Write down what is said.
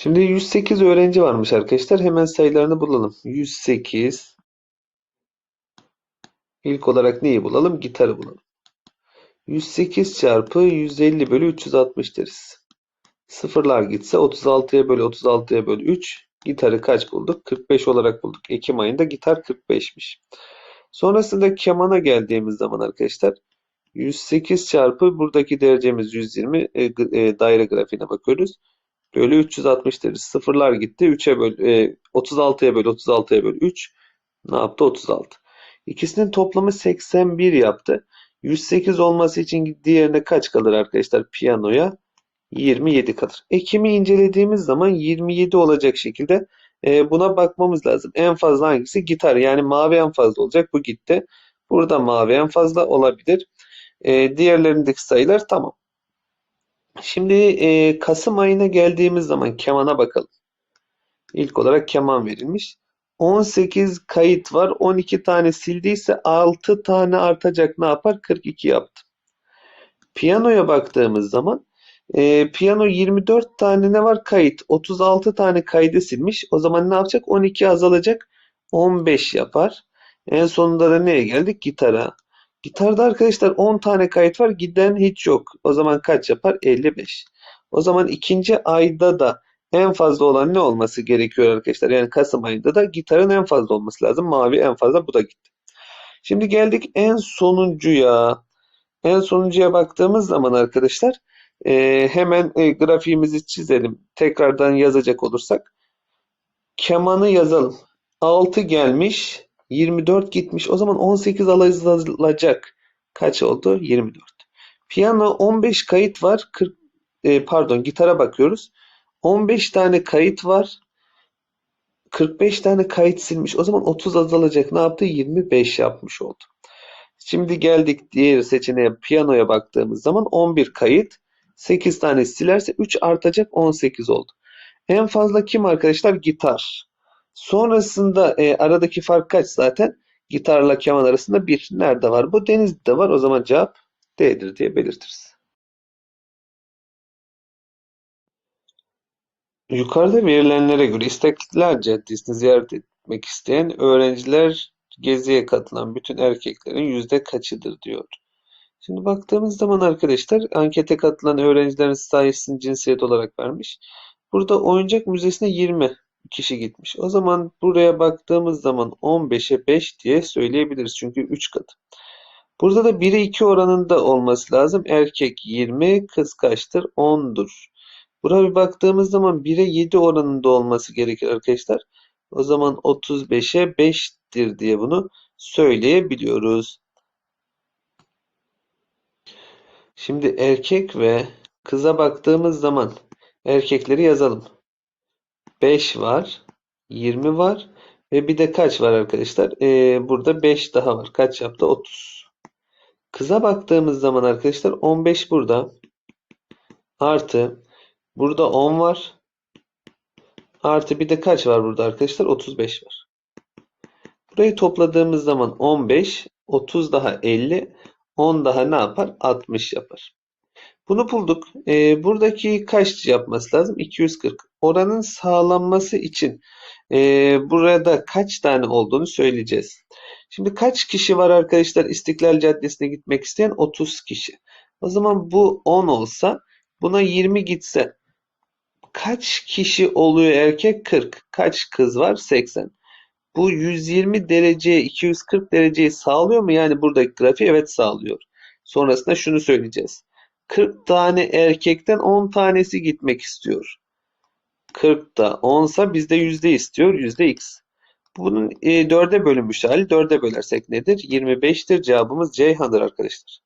Şimdi 108 öğrenci varmış arkadaşlar. Hemen sayılarını bulalım. 108 İlk olarak neyi bulalım? Gitarı bulalım. 108 çarpı 150 bölü 360 deriz. Sıfırlar gitse 36'ya bölü 36'ya bölü 3. Gitarı kaç bulduk? 45 olarak bulduk. Ekim ayında gitar 45'miş. Sonrasında kemana geldiğimiz zaman arkadaşlar 108 çarpı buradaki derecemiz 120 e, e, daire grafiğine bakıyoruz. Bölü 360 deriz. Sıfırlar gitti. 3'e böl e, 36'ya bölü 36'ya bölü 3 ne yaptı? 36. İkisinin toplamı 81 yaptı. 108 olması için diğerine kaç kalır arkadaşlar? Piyanoya 27 kalır. Ekimi incelediğimiz zaman 27 olacak şekilde e, buna bakmamız lazım. En fazla hangisi? Gitar. Yani mavi en fazla olacak. Bu gitti. Burada mavi en fazla olabilir. E, diğerlerindeki sayılar tamam. Şimdi e, Kasım ayına geldiğimiz zaman kemana bakalım. İlk olarak keman verilmiş. 18 kayıt var. 12 tane sildiyse 6 tane artacak ne yapar? 42 yaptı. Piyanoya baktığımız zaman e, piyano 24 tane ne var? Kayıt. 36 tane kaydı silmiş. O zaman ne yapacak? 12 azalacak. 15 yapar. En sonunda da neye geldik? Gitara. Gitarda arkadaşlar 10 tane kayıt var. Giden hiç yok. O zaman kaç yapar? 55. O zaman ikinci ayda da en fazla olan ne olması gerekiyor arkadaşlar? Yani Kasım ayında da gitarın en fazla olması lazım. Mavi en fazla bu da gitti. Şimdi geldik en sonuncuya. En sonuncuya baktığımız zaman arkadaşlar e, hemen e, grafiğimizi çizelim. Tekrardan yazacak olursak. Kemanı yazalım. 6 gelmiş. 24 gitmiş. O zaman 18 alacak. Kaç oldu? 24. Piyano 15 kayıt var. 40 e, pardon gitara bakıyoruz. 15 tane kayıt var. 45 tane kayıt silmiş. O zaman 30 azalacak. Ne yaptı? 25 yapmış oldu. Şimdi geldik diğer seçeneğe piyanoya baktığımız zaman 11 kayıt. 8 tane silerse 3 artacak 18 oldu. En fazla kim arkadaşlar? Gitar. Sonrasında e, aradaki fark kaç zaten? Gitarla keman arasında bir. Nerede var? Bu denizde var. O zaman cevap D'dir diye belirtiriz. Yukarıda verilenlere göre İstiklal Caddesi'ni ziyaret etmek isteyen öğrenciler geziye katılan bütün erkeklerin yüzde kaçıdır diyor. Şimdi baktığımız zaman arkadaşlar ankete katılan öğrencilerin sayısını cinsiyet olarak vermiş. Burada oyuncak müzesine 20 kişi gitmiş. O zaman buraya baktığımız zaman 15'e 5 diye söyleyebiliriz. Çünkü 3 katı. Burada da 1'e 2 oranında olması lazım. Erkek 20, kız kaçtır? 10'dur. Buraya bir baktığımız zaman 1'e 7 oranında olması gerekir arkadaşlar. O zaman 35'e 5'tir diye bunu söyleyebiliyoruz. Şimdi erkek ve kıza baktığımız zaman erkekleri yazalım. 5 var, 20 var ve bir de kaç var arkadaşlar? Ee, burada 5 daha var. Kaç yaptı? 30. Kıza baktığımız zaman arkadaşlar 15 burada. Artı burada 10 var. Artı bir de kaç var burada arkadaşlar? 35 var. Burayı topladığımız zaman 15, 30 daha 50, 10 daha ne yapar? 60 yapar. Bunu bulduk. Ee, buradaki kaç yapması lazım? 240. Oranın sağlanması için e, burada kaç tane olduğunu söyleyeceğiz. Şimdi kaç kişi var arkadaşlar İstiklal Caddesi'ne gitmek isteyen? 30 kişi. O zaman bu 10 olsa buna 20 gitse kaç kişi oluyor erkek? 40. Kaç kız var? 80. Bu 120 dereceye 240 dereceyi sağlıyor mu? Yani buradaki grafiği evet sağlıyor. Sonrasında şunu söyleyeceğiz. 40 tane erkekten 10 tanesi gitmek istiyor. 40 da 10 sa bizde yüzde istiyor. Yüzde x. Bunun e, 4'e bölünmüş hali 4'e bölersek nedir? 25'tir. Cevabımız Ceyhan'dır arkadaşlar.